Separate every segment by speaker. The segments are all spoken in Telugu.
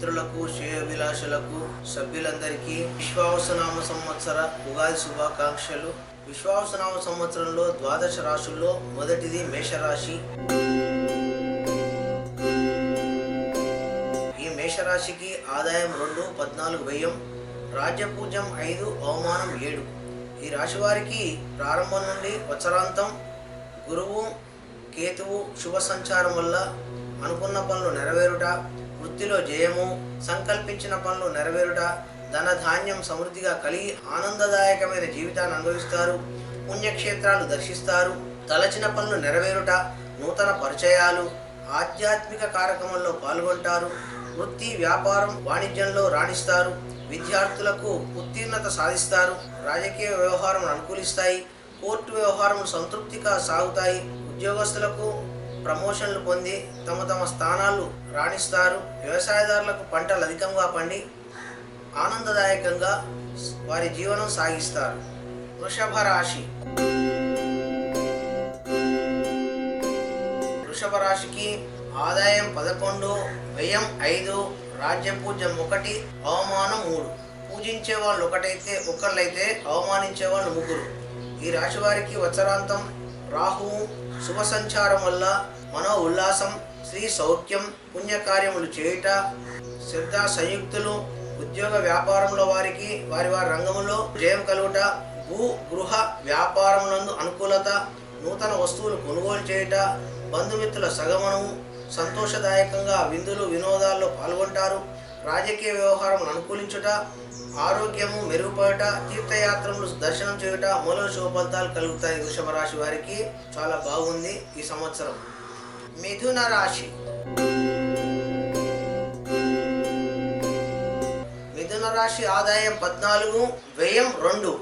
Speaker 1: మిత్రులకు శ్రేయోభిలాషులకు సభ్యులందరికీ విశ్వావసనామ సంవత్సర ఉగాది శుభాకాంక్షలు. విశ్వావసనామ సంవత్సరంలో ద్వాదశ రాశుల్లో మొదటిది మేషరాశి. ఈ మేషరాశికి ఆదాయం రెండు పద్నాలుగు వ్యయం రాజ్యపూజ్యం ఐదు అవమానం ఏడు. ఈ రాశి వారికి ప్రారంభం నుండి వత్సరాంతం గురువు కేతువు శుభ సంచారం వల్ల అనుకున్న పనులు నెరవేరుట వృత్తిలో జయము సంకల్పించిన పనులు నెరవేరుట ధనధాన్యం సమృద్ధిగా కలిగి ఆనందదాయకమైన జీవితాన్ని అనుభవిస్తారు. పుణ్యక్షేత్రాలు దర్శిస్తారు. తలచిన పనులు నెరవేరుట నూతన పరిచయాలు ఆధ్యాత్మిక కార్యక్రమంలో పాల్గొంటారు. వృత్తి వ్యాపారం వాణిజ్యంలో రాణిస్తారు. విద్యార్థులకు ఉత్తీర్ణత సాధిస్తారు. రాజకీయ వ్యవహారం అనుకూలిస్తాయి. కోర్టు వ్యవహారం సంతృప్తిగా సాగుతాయి. ఉద్యోగస్తులకు ప్రమోషన్లు పొంది తమ తమ స్థానాలు రాణిస్తారు. వ్యవసాయదారులకు పంటలు అధికంగా పండి ఆనందదాయకంగా వారి జీవనం సాగిస్తారు. వృషభ రాశి. వృషభ రాశికి ఆదాయం పదకొండు వ్యయం ఐదు రాజ్య పూజ్యం ఒకటి అవమానం మూడు. పూజించే వాళ్ళు ఒకటైతే ఒకళ్ళైతే అవమానించే వాళ్ళు ముగ్గురు. ఈ రాశి వారికి వత్సరాంతం రాహువు శుభ సంచారం వల్ల మనో ఉల్లాసం శ్రీ సౌఖ్యం పుణ్యకార్యములు చేయుట శ్రద్ధ సంయుక్తులు ఉద్యోగ వ్యాపారంలో వారికి వారి వారి రంగంలో జయం కలుగుట భూ గృహ వ్యాపారమునందు అనుకూలత నూతన వస్తువులు కొనుగోలు చేయుట బంధుమిత్రుల సగమనము సంతోషదాయకంగా విందులు వినోదాల్లో పాల్గొంటారు రాజకీయ వ్యవహారం అనుకూలించుట ఆరోగ్యము మెరుగుపడట తీర్థయాత్రలు దర్శనం చేయుట మూల శుభ ఫలితాలు కలుగుతాయి. వృషభ రాశి వారికి చాలా బాగుంది ఈ సంవత్సరం. మిథున రాశి. మిథున రాశి ఆదాయం పద్నాలుగు వ్యయం రెండు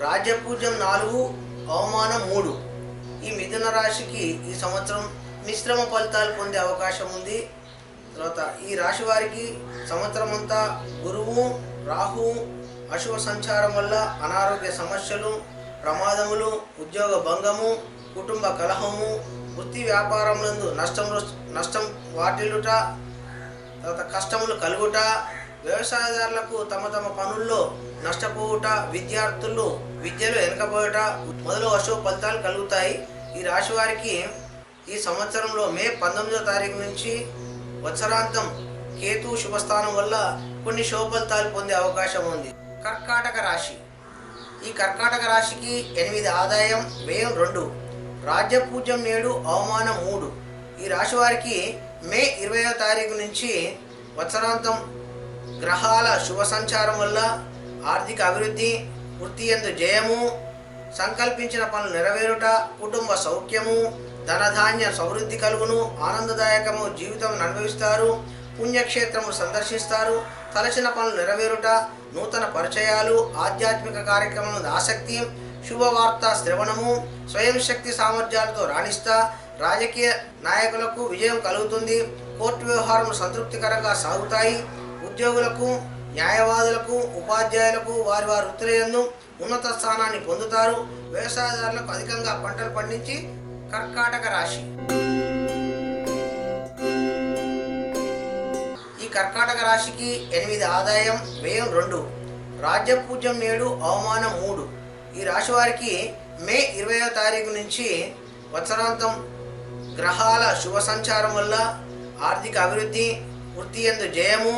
Speaker 1: రాజ్యపూజ్యం నాలుగు అవమానం మూడు. ఈ మిథున రాశికి ఈ సంవత్సరం మిశ్రమ ఫలితాలు పొందే అవకాశం ఉంది. తర్వాత ఈ రాశి వారికి సంవత్సరం అంతా గురువు రాహు అశుభ సంచారం వల్ల అనారోగ్య సమస్యలు ప్రమాదములు ఉద్యోగ భంగము కుటుంబ కలహము వృత్తి వ్యాపారములందు నష్టం నష్టం వాటిల్లుట తర్వాత కష్టములు కలుగుట వ్యవసాయదారులకు తమ తమ పనుల్లో నష్టపోవుట విద్యార్థులు విద్యలో వెనకపోయుట మొదలు అశుభ ఫలితాలు కలుగుతాయి. ఈ రాశి వారికి ఈ సంవత్సరంలో మే పంతొమ్మిదో తారీఖు నుంచి వత్సరాంతం కేతు శుభస్థానం వల్ల కొన్ని శుభఫలితాలు పొందే అవకాశం ఉంది. కర్కాటక రాశి. ఈ కర్కాటక రాశికి ఎనిమిది ఆదాయం వ్యయం రెండు. రాజ్యపూజ్యం ఏడు అవమానం మూడు. ఈ రాశి వారికి మే ఇరవయో తారీఖు నుంచి వత్సరాంతం గ్రహాల శుభ సంచారం వల్ల ఆర్థిక అభివృద్ధి వృత్తి ఎందు జయము సంకల్పించిన పనులు నెరవేరుట కుటుంబ సౌఖ్యము ధనధాన్య సమృద్ధి కలుగును ఆనందదాయకము జీవితం అనుభవిస్తారు పుణ్యక్షేత్రము సందర్శిస్తారు తలచిన పనులు నెరవేరుట నూతన పరిచయాలు ఆధ్యాత్మిక కార్యక్రమం ఆసక్తి శుభవార్త శ్రవణము స్వయం శక్తి సామర్థ్యాలతో రాణిస్తా రాజకీయ నాయకులకు విజయం కలుగుతుంది కోర్టు వ్యవహారం సంతృప్తికరంగా సాగుతాయి ఉద్యోగులకు న్యాయవాదులకు ఉపాధ్యాయులకు వారి వారి వృత్తులందు ఉన్నత స్థానాన్ని పొందుతారు వ్యవసాయదారులకు అధికంగా పంటలు పండించి కర్కాటక రాశి. ఈ కర్కాటక రాశికి ఎనిమిది ఆదాయం వ్యయం రెండు. రాజ్యపూజ్యం ఏడు అవమానం మూడు. ఈ రాశి వారికి మే ఇరవయో తారీఖు నుంచి వత్సరాంతం గ్రహాల శుభ సంచారం వల్ల ఆర్థిక అభివృద్ధి వృత్తి ఎందు జయము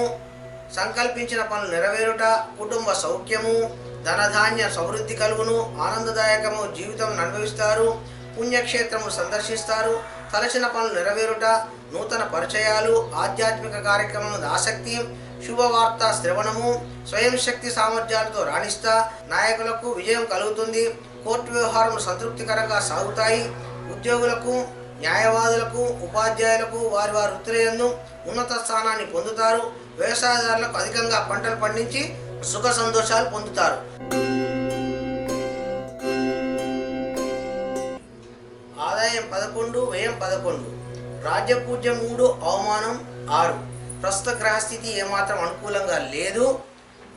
Speaker 1: సంకల్పించిన పనులు నెరవేరుట కుటుంబ సౌఖ్యము ధనధాన్య సమృద్ధి కలుగును ఆనందదాయకము జీవితం అనుభవిస్తారు. పుణ్యక్షేత్రము సందర్శిస్తారు. తలచిన పనులు నెరవేరుట నూతన పరిచయాలు ఆధ్యాత్మిక కార్యక్రమం ఆసక్తి శుభవార్త శ్రవణము స్వయం శక్తి సామర్థ్యాలతో రాణిస్తా. నాయకులకు విజయం కలుగుతుంది. కోర్టు వ్యవహారం సంతృప్తికరంగా సాగుతాయి. ఉద్యోగులకు న్యాయవాదులకు ఉపాధ్యాయులకు వారి వారి వృత్తులందు ఉన్నత స్థానాన్ని పొందుతారు. వ్యవసాయదారులకు అధికంగా పంటలు పండించి సుఖ సంతోషాలు పొందుతారు. పదకొండు వ్యయం పదకొండు. రాజ్యపూజ మూడు అవమానం ఆరు. ప్రస్తుత గ్రహస్థితి ఏమాత్రం అనుకూలంగా లేదు.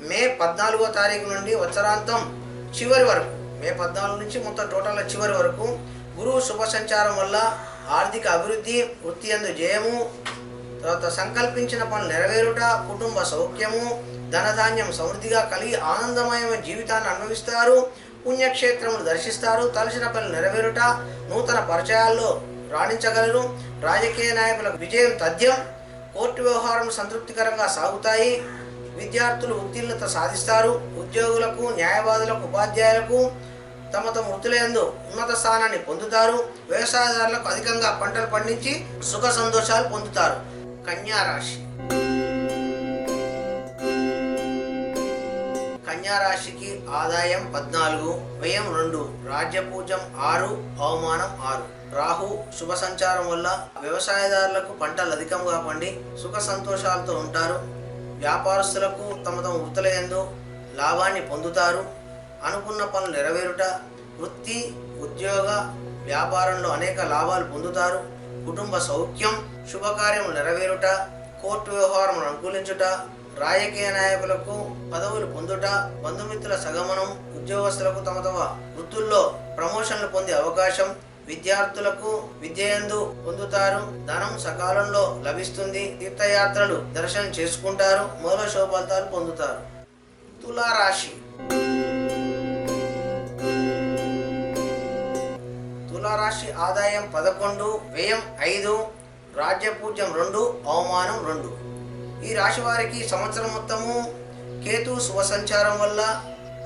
Speaker 1: మే పద్నాలుగో తారీఖు నుండి ఉత్తరాంతం చివరి వరకు. మే పద్నాలుగు నుంచి మొత్తం టోటల్ చివరి వరకు. గురువు శుభ సంచారం వల్ల ఆర్థిక అభివృద్ధి వృత్తి అందు జయము తర్వాత సంకల్పించిన పనులు నెరవేరుట కుటుంబ సౌఖ్యము ధనధాన్యం సమృద్ధిగా కలిగి ఆనందమయమైన జీవితాన్ని అనుభవిస్తారు. పుణ్యక్షేత్రములు దర్శిస్తారు. తలసిన పనులు నెరవేరుట నూతన పరిచయాల్లో రాణించగలరు. రాజకీయ నాయకులకు విజయం తథ్యం కోర్టు వ్యవహారం సంతృప్తికరంగా సాగుతాయి. విద్యార్థులు ఉత్తీర్ణత సాధిస్తారు. ఉద్యోగులకు న్యాయవాదులకు ఉపాధ్యాయులకు తమ తమ వృత్తులందు ఉన్నత స్థానాన్ని పొందుతారు. వ్యవసాయదారులకు అధికంగా పంటలు పండించి సుఖ సంతోషాలు పొందుతారు. కన్యా రాశి కన్యారాశికి ఆదాయం పద్నాలుగు వ్యయం రెండు రాజ్యపూజం ఆరు అవమానం ఆరు. రాహు శుభ సంచారం వల్ల వ్యవసాయదారులకు పంటలు అధికంగా పండి సుఖ సంతోషాలతో ఉంటారు. వ్యాపారస్తులకు తమ తమ వృత్తులందు లాభాన్ని పొందుతారు. అనుకున్న పనులు నెరవేరుట వృత్తి ఉద్యోగ వ్యాపారంలో అనేక లాభాలు పొందుతారు. కుటుంబ సౌఖ్యం శుభకార్యములు నెరవేరుట కోర్టు వ్యవహారములు అనుకూలించుట రాజకీయ నాయకులకు పదవులు పొందుట బంధుమిత్రుల సగమనం ఉద్యోగస్తులకు తమ తమ వృత్తుల్లో ప్రమోషన్లు పొందే అవకాశం విద్యార్థులకు విద్యయందు పొందుతారు. ధనం సకాలంలో లభిస్తుంది. తీర్థయాత్రలు దర్శనం చేసుకుంటారు. మూల శోభాతాలు పొందుతారు. తులారాశి తులారాశి ఆదాయం పదకొండు వ్యయం ఐదు రాజ్యపూజ్యం రెండు అవమానం రెండు. ఈ రాశి వారికి సంవత్సరం మొత్తము కేతు శుభ సంచారం వల్ల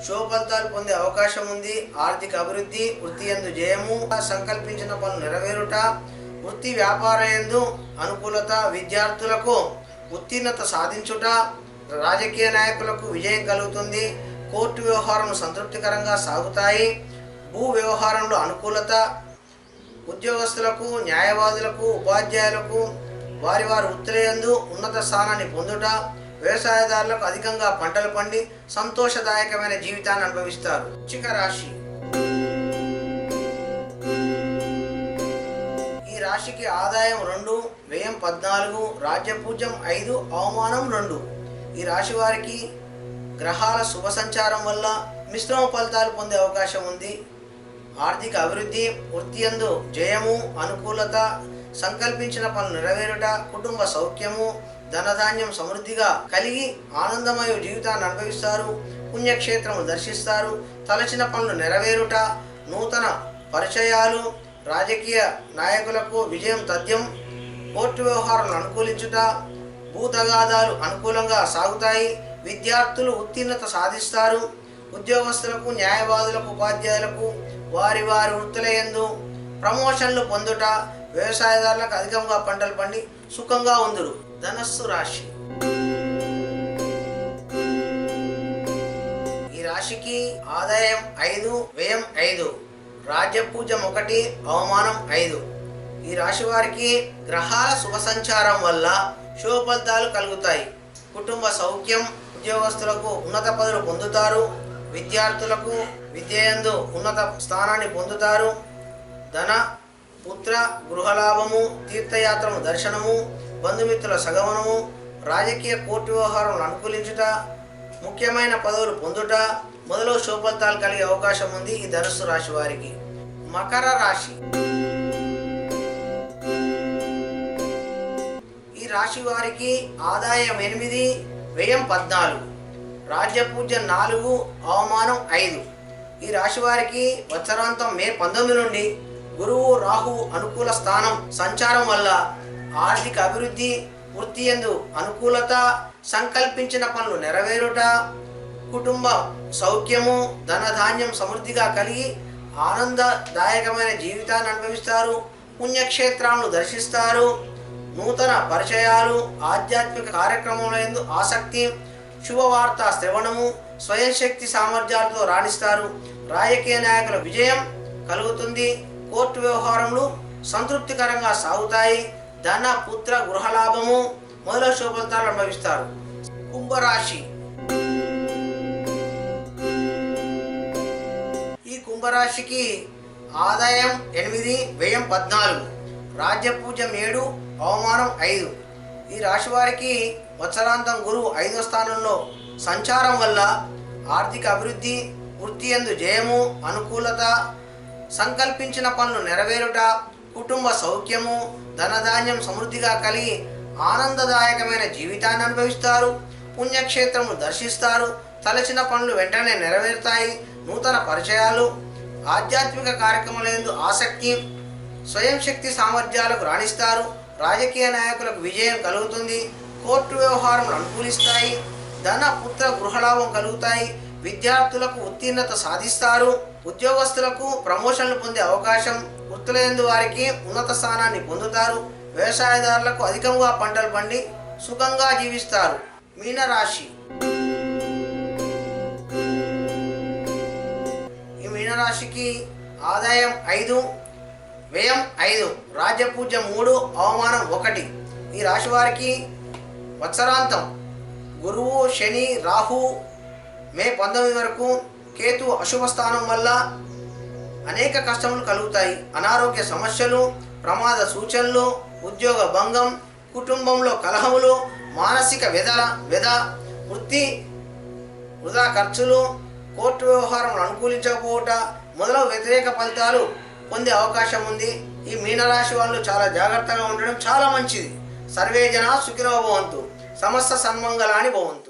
Speaker 1: శుభ ఫలితాలు పొందే అవకాశం ఉంది. ఆర్థిక అభివృద్ధి వృత్తి ఎందు జయము సంకల్పించిన పనులు నెరవేరుట వృత్తి వ్యాపార ఎందు అనుకూలత విద్యార్థులకు ఉత్తీర్ణత సాధించుట రాజకీయ నాయకులకు విజయం కలుగుతుంది. కోర్టు వ్యవహారం సంతృప్తికరంగా సాగుతాయి. భూ వ్యవహారంలో అనుకూలత ఉద్యోగస్తులకు న్యాయవాదులకు ఉపాధ్యాయులకు వారి వారి ఉత్తరేయందు ఉన్నత స్థానాన్ని పొందుట వ్యవసాయదారులకు అధికంగా పంటలు పండి సంతోషదాయకమైన జీవితాన్ని అనుభవిస్తారు. వృచ్చిక రాశి. ఈ రాశికి ఆదాయం రెండు వ్యయం పద్నాలుగు రాజ్యపూజ్యం ఐదు అవమానం రెండు. ఈ రాశి వారికి గ్రహాల శుభ సంచారం వల్ల మిశ్రమ ఫలితాలు పొందే అవకాశం ఉంది. ఆర్థిక అభివృద్ధి వృత్తి యందు జయము అనుకూలత సంకల్పించిన పనులు నెరవేరుట కుటుంబ సౌఖ్యము ధనధాన్యం సమృద్ధిగా కలిగి ఆనందమయ జీవితాన్ని అనుభవిస్తారు పుణ్యక్షేత్రము దర్శిస్తారు తలచిన పనులు నెరవేరుట నూతన పరిచయాలు రాజకీయ నాయకులకు విజయం తథ్యం కోర్టు వ్యవహారాలను అనుకూలించుట భూతగాదాలు అనుకూలంగా సాగుతాయి విద్యార్థులు ఉత్తీర్ణత సాధిస్తారు ఉద్యోగస్తులకు న్యాయవాదులకు ఉపాధ్యాయులకు వారి వారి వృత్తుల యందు ప్రమోషన్లు పొందుట వ్యవసాయదారులకు అధికంగా పంటలు పండి సుఖంగా ఉందురు. ధనస్సు రాశి. ఈ రాశికి ఆదాయం ఐదు వ్యయం ఐదు. రాజ్యపూజం ఒకటి అవమానం ఐదు. ఈ రాశి వారికి గ్రహాల శుభ సంచారం వల్ల శుభ కలుగుతాయి. కుటుంబ సౌఖ్యం ఉద్యోగస్తులకు ఉన్నత పదవులు పొందుతారు. విద్యార్థులకు విద్యయందు ఉన్నత స్థానాన్ని పొందుతారు. ధన పుత్ర గృహలాభము తీర్థయాత్రము దర్శనము బంధుమిత్రుల సగమనము రాజకీయ కోర్టు వ్యవహారం అనుకూలించుట ముఖ్యమైన పదవులు పొందుట మొదలగు శుభఫలితాలు కలిగే అవకాశం ఉంది ఈ ధనుస్సు రాశి వారికి. మకర రాశి. ఈ రాశి వారికి ఆదాయం ఎనిమిది వ్యయం పద్నాలుగు రాజ్యపూజ్యం నాలుగు అవమానం ఐదు. ఈ రాశి వారికి వత్సరాంతం మే పంతొమ్మిది నుండి గురువు రాహు అనుకూల స్థానం సంచారం వల్ల ఆర్థిక అభివృద్ధి వృత్తి ఎందు అనుకూలత సంకల్పించిన పనులు నెరవేరుట కుటుంబ సౌఖ్యము ధనధాన్యం సమృద్ధిగా కలిగి ఆనందదాయకమైన జీవితాన్ని అనుభవిస్తారు పుణ్యక్షేత్రాలను దర్శిస్తారు నూతన పరిచయాలు ఆధ్యాత్మిక కార్యక్రమముల ఆసక్తి శుభవార్త శ్రవణము స్వయం శక్తి సామర్థ్యాలతో రాణిస్తారు. రాజకీయ నాయకుల విజయం కలుగుతుంది. కోర్టు వ్యవహారములు సంతృప్తికరంగా సాగుతాయి. ధన పుత్ర గృహలాభము మొదలగు శుభఫలితాలు అనుభవిస్తారు. కుంభరాశి. ఈ కుంభరాశికి ఆదాయం ఎనిమిది వ్యయం పద్నాలుగు. రాజ్యపూజ్యం ఏడు అవమానం ఐదు. ఈ రాశి వారికి వత్సరాంతం గురువు ఐదో స్థానంలో సంచారం వల్ల ఆర్థిక అభివృద్ధి వృత్తి ఎందు జయము అనుకూలత సంకల్పించిన పనులు నెరవేరుట కుటుంబ సౌఖ్యము ధనధాన్యం సమృద్ధిగా కలిగి ఆనందదాయకమైన జీవితాన్ని అనుభవిస్తారు. పుణ్యక్షేత్రము దర్శిస్తారు. తలచిన పనులు వెంటనే నెరవేరుతాయి. నూతన పరిచయాలు ఆధ్యాత్మిక కార్యక్రమాలందు ఆసక్తి స్వయం శక్తి సామర్థ్యాలకు రాణిస్తారు. రాజకీయ నాయకులకు విజయం కలుగుతుంది. కోర్టు వ్యవహారములు అనుకూలిస్తాయి. ధన పుత్ర గృహలాభం కలుగుతాయి. విద్యార్థులకు ఉత్తీర్ణత సాధిస్తారు. ఉద్యోగస్తులకు ప్రమోషన్లు పొందే అవకాశం వృత్తులందు వారికి ఉన్నత స్థానాన్ని పొందుతారు. వ్యవసాయదారులకు అధికంగా పంటలు పండి సుఖంగా జీవిస్తారు. మీనరాశి. ఈ మీనరాశికి ఆదాయం ఐదు వ్యయం ఐదు రాజ్యపూజ్యం మూడు అవమానం ఒకటి. ఈ రాశి వారికి వత్సరాంతం గురువు శని రాహు మే పంతొమ్మిది వరకు కేతు అశుభ స్థానం వల్ల అనేక కష్టములు కలుగుతాయి. అనారోగ్య సమస్యలు ప్రమాద సూచనలు ఉద్యోగ భంగం కుటుంబంలో కలహములు మానసిక వ్యధ వ్యధ వృత్తి వృధా ఖర్చులు కోర్టు వ్యవహారం అనుకూలించకపోవట మొదలగు వ్యతిరేక ఫలితాలు పొందే అవకాశం ఉంది. ఈ మీనరాశి వాళ్ళు చాలా జాగ్రత్తగా ఉండడం చాలా మంచిది. సర్వే జన సుఖినో భవంతు. సమస్త సన్మంగళాన్ని భవంతు.